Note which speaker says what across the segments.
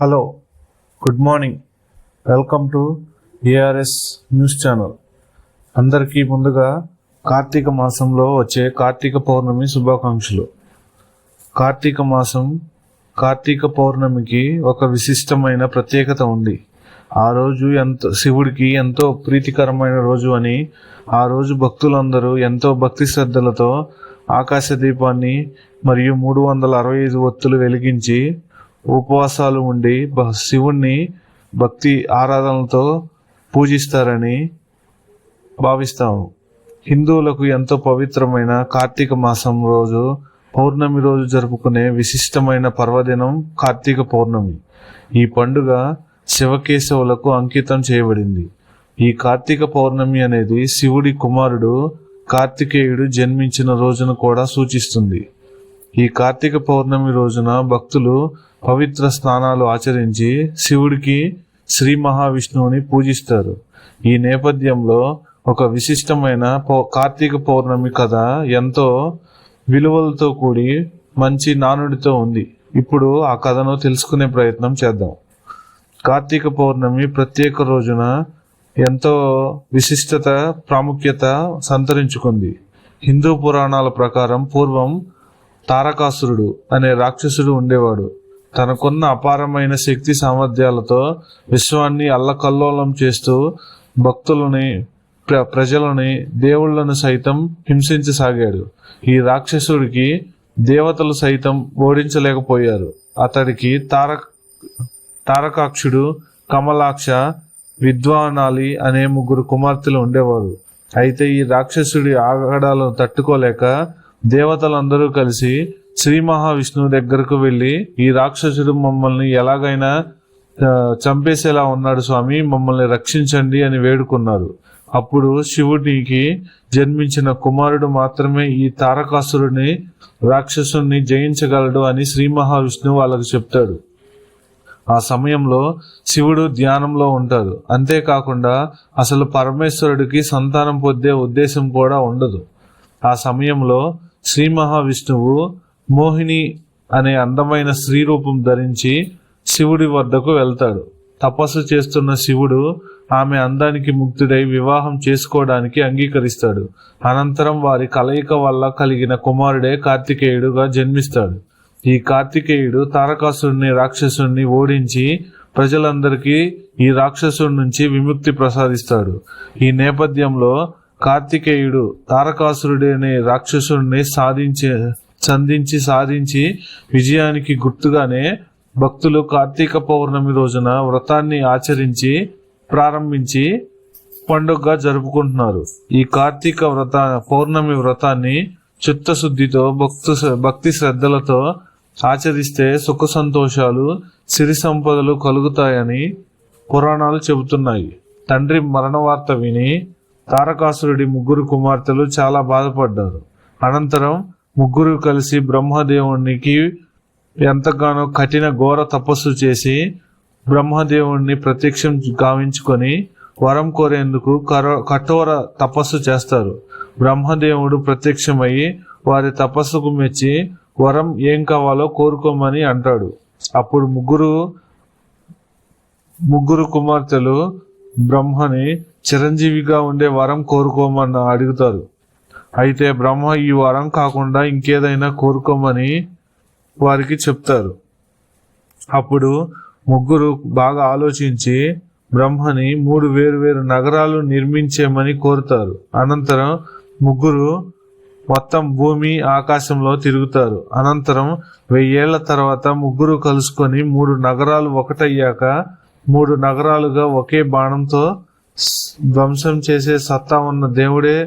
Speaker 1: Hello good morning. Welcome to ARS news channel. అందరికీ ముందుగా కార్తీక మాసంలో వచ్చే కార్తీక పౌర్ణమి శుభాకాంక్షలు. కార్తీక మాసం కార్తీక పౌర్ణమికి ఒక విశిష్టమైన ప్రత్యేకత ఉంది. ఆ రోజు ఎంతో శివుడికి ఎంతో ప్రీతికరమైన రోజు అని ఆ రోజు భక్తులందరూ ఎంతో భక్తి శ్రద్ధలతో ఆకాశ దీపాన్ని మరియు మూడు వందల అరవై ఐదు ఒత్తులు వెలిగించి ఉపవాసాలు ఉండి శివుణ్ణి భక్తి ఆరాధనలతో పూజిస్తారని భావిస్తాము హిందువులకు ఎంతో పవిత్రమైన కార్తీక మాసం రోజు పౌర్ణమి రోజు జరుపుకునే విశిష్టమైన పర్వదినం కార్తీక పౌర్ణమి. ఈ పండుగ శివకేశవులకు అంకితం చేయబడింది. ఈ కార్తీక పౌర్ణమి అనేది శివుడి కుమారుడు కార్తికేయుడు జన్మించిన రోజును కూడా సూచిస్తుంది. ఈ కార్తీక పౌర్ణమి రోజున భక్తులు పవిత్ర స్నానాలు ఆచరించి శివుడికి శ్రీ మహావిష్ణువుని పూజిస్తారు. ఈ నేపథ్యంలో ఒక విశిష్టమైన పౌ- కార్తీక పౌర్ణమి కథ ఎంతో విలువలతో కూడి మంచి నానుడితో ఉంది. ఇప్పుడు ఆ కథను తెలుసుకునే ప్రయత్నం చేద్దాం. కార్తీక పౌర్ణమి ప్రత్యేక రోజున ఎంతో విశిష్టత ప్రాముఖ్యత సంతరించుకుంది. హిందూ పురాణాల ప్రకారం పూర్వం తారకాసురుడు అనే రాక్షసుడు ఉండేవాడు. తనకున్న అపారమైన శక్తి సామర్థ్యాలతో విశ్వాన్ని అల్లకల్లోలం చేస్తూ భక్తులని ప్ర- ప్రజలని దేవుళ్ళను సైతం హింసించసాగాడు. ఈ రాక్షసుడికి దేవతలు సైతం ఓడించలేకపోయారు. అతడికి తార తారకాక్షుడు కమలాక్ష విద్వానాలి అనే ముగ్గురు కుమార్తెలు ఉండేవారు. అయితే ఈ రాక్షసుడి ఆగడాలను తట్టుకోలేక దేవతలందరూ కలిసి శ్రీ మహావిష్ణువు దగ్గరకు వెళ్ళి ఈ రాక్షసుడు మమ్మల్ని ఎలాగైనా చంపేసేలా ఉన్నాడు స్వామి మమ్మల్ని రక్షించండి అని వేడుకున్నారు. అప్పుడు శివుడికి జన్మించిన కుమారుడు మాత్రమే ఈ తారకాసురుని రాక్షసుని జయించగలడు అని శ్రీ మహావిష్ణువు వాళ్ళకు చెప్తాడు. ఆ సమయంలో శివుడు ధ్యానంలో ఉంటాడు. అంతేకాకుండా అసలు పరమేశ్వరుడికి సంతానం పొందే ఉద్దేశం కూడా ఉండదు. ఆ సమయంలో శ్రీ మహావిష్ణువు మోహిని అనే అందమైన స్త్రీ రూపం ధరించి శివుడి వద్దకు వెళ్తాడు. తపస్సు చేస్తున్న శివుడు ఆమె అందానికి ముక్తుడై వివాహం చేసుకోవడానికి అంగీకరిస్తాడు. అనంతరం వారి కలయిక వల్ల కలిగిన కుమారుడే కార్తికేయుడుగా జన్మిస్తాడు. ఈ కార్తికేయుడు తారకాసుడిని రాక్షసుని ఓడించి ప్రజలందరికీ ఈ రాక్షసుడి నుంచి విముక్తి ప్రసాదిస్తాడు. ఈ నేపథ్యంలో కార్తికేయుడు తారకాసురుడి అనే రాక్షసుడిని సాధించే సంధించి సాధించి విజయానికి గుర్తుగానే భక్తులు కార్తీక పౌర్ణమి రోజున వ్రతాన్ని ఆచరించి ప్రారంభించి పండుగగా జరుపుకుంటున్నారు. ఈ కార్తీక వ్రత పౌర్ణమి వ్రతాన్ని చిత్తశుద్ధితో భక్తు భక్తి శ్రద్ధలతో ఆచరిస్తే సుఖ సంతోషాలు సిరి సంపదలు కలుగుతాయని పురాణాలు చెబుతున్నాయి. తండ్రి మరణ వార్త విని తారకాసురుడి ముగ్గురు కుమార్తెలు చాలా బాధపడ్డారు. అనంతరం ముగ్గురు కలిసి బ్రహ్మదేవునికి ఎంతగానో కఠిన ఘోర తపస్సు చేసి బ్రహ్మదేవుణ్ణి ప్రత్యక్షం గావించుకొని వరం కోరేందుకు కరో కఠోర తపస్సు చేస్తారు. బ్రహ్మదేవుడు ప్రత్యక్షమయ్యి వారి తపస్సుకు మెచ్చి వరం ఏం కావాలో కోరుకోమని అంటాడు. అప్పుడు ముగ్గురు ముగ్గురు కుమార్తెలు బ్రహ్మని చిరంజీవిగా ఉండే వరం కోరుకోమని అడుగుతారు. అయితే బ్రహ్మ ఈ వరం కాకుండా ఇంకేదైనా కోరుకోమని వారికి చెప్తారు. అప్పుడు ముగ్గురు బాగా ఆలోచించి బ్రహ్మని మూడు వేరు వేరు నగరాలు నిర్మించేమని కోరుతారు. అనంతరం ముగ్గురు మొత్తం భూమి ఆకాశంలో తిరుగుతారు. అనంతరం వెయ్యేళ్ళ తర్వాత ముగ్గురు కలుసుకొని మూడు నగరాలు ఒకటయ్యాక మూడు నగరాలుగా ఒకే బాణంతో ధ్వంసం చేసే సత్తా ఉన్న దేవుడే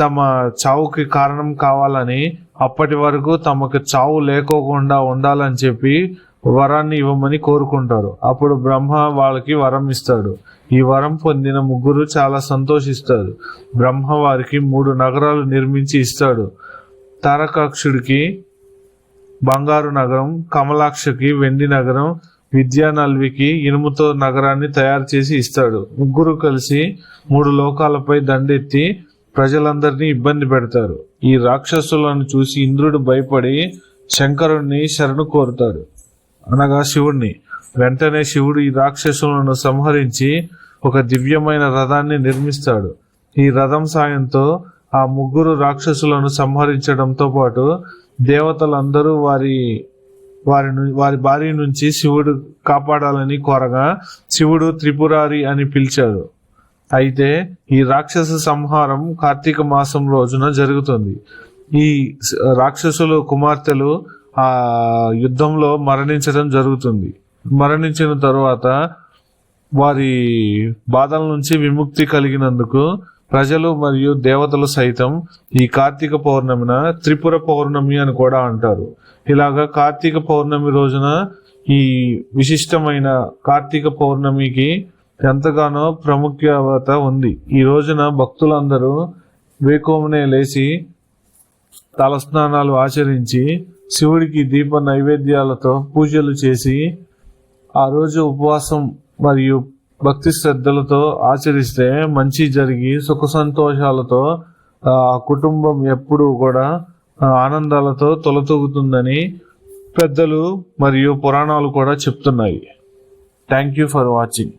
Speaker 1: తమ చావుకి కారణం కావాలని అప్పటి వరకు తమకు చావు లేకోకుండా ఉండాలని చెప్పి వరాన్ని ఇవ్వమని కోరుకుంటారు. అప్పుడు బ్రహ్మ వాళ్ళకి వరం ఇస్తాడు. ఈ వరం పొందిన ముగ్గురు చాలా సంతోషిస్తారు. బ్రహ్మ వారికి మూడు నగరాలు నిర్మించి ఇస్తాడు. తారకాక్షుడికి బంగారు నగరం కమలాక్షకి వెండి నగరం విద్యానల్వికి ఇనుముతో నగరాన్ని తయారు చేసి ఇస్తాడు. ముగ్గురు కలిసి మూడు లోకాలపై దండెత్తి ప్రజలందరినీ ఇబ్బంది పెడతారు. ఈ రాక్షసులను చూసి ఇంద్రుడు భయపడి శంకరుణ్ణి శరణు కోరుతాడు. అనగా శివుణ్ణి. వెంటనే శివుడు ఈ రాక్షసులను సంహరించి ఒక దివ్యమైన రథాన్ని నిర్మిస్తాడు. ఈ రథం సాయంతో ఆ ముగ్గురు రాక్షసులను సంహరించడంతో పాటు దేవతలందరూ వారి వారి వారి భార్య నుంచి శివుడు కాపాడాలని కోరగా శివుడు త్రిపురారి అని పిలిచాడు. అయితే ఈ రాక్షస సంహారం కార్తీక మాసం రోజున జరుగుతుంది. ఈ రాక్షసులు కుమార్తెలు ఆ యుద్ధంలో మరణించడం జరుగుతుంది. మరణించిన తరువాత వారి బాధల నుంచి విముక్తి కలిగినందుకు ప్రజలు మరియు దేవతలు సైతం ఈ కార్తీక పౌర్ణమిన త్రిపుర పౌర్ణమి అని కూడా అంటారు. ఇలాగా కార్తీక పౌర్ణమి రోజున ఈ విశిష్టమైన కార్తీక పౌర్ణమికి ఎంతగానో ప్రాముఖ్యత ఉంది. ఈ రోజున భక్తులందరూ వేకోమనే లేచి తలస్నానాలు ఆచరించి శివుడికి దీప నైవేద్యాలతో పూజలు చేసి ఆ రోజు ఉపవాసం మరియు భక్తి శ్రద్ధలతో ఆచరిస్తే మంచి జరిగి సుఖ సంతోషాలతో ఆ కుటుంబం ఎప్పుడూ కూడా ఆనందాలతో తొలతూగుతుందని పెద్దలు మరియు పురాణాలు కూడా చెప్తున్నాయి. Thank you for watching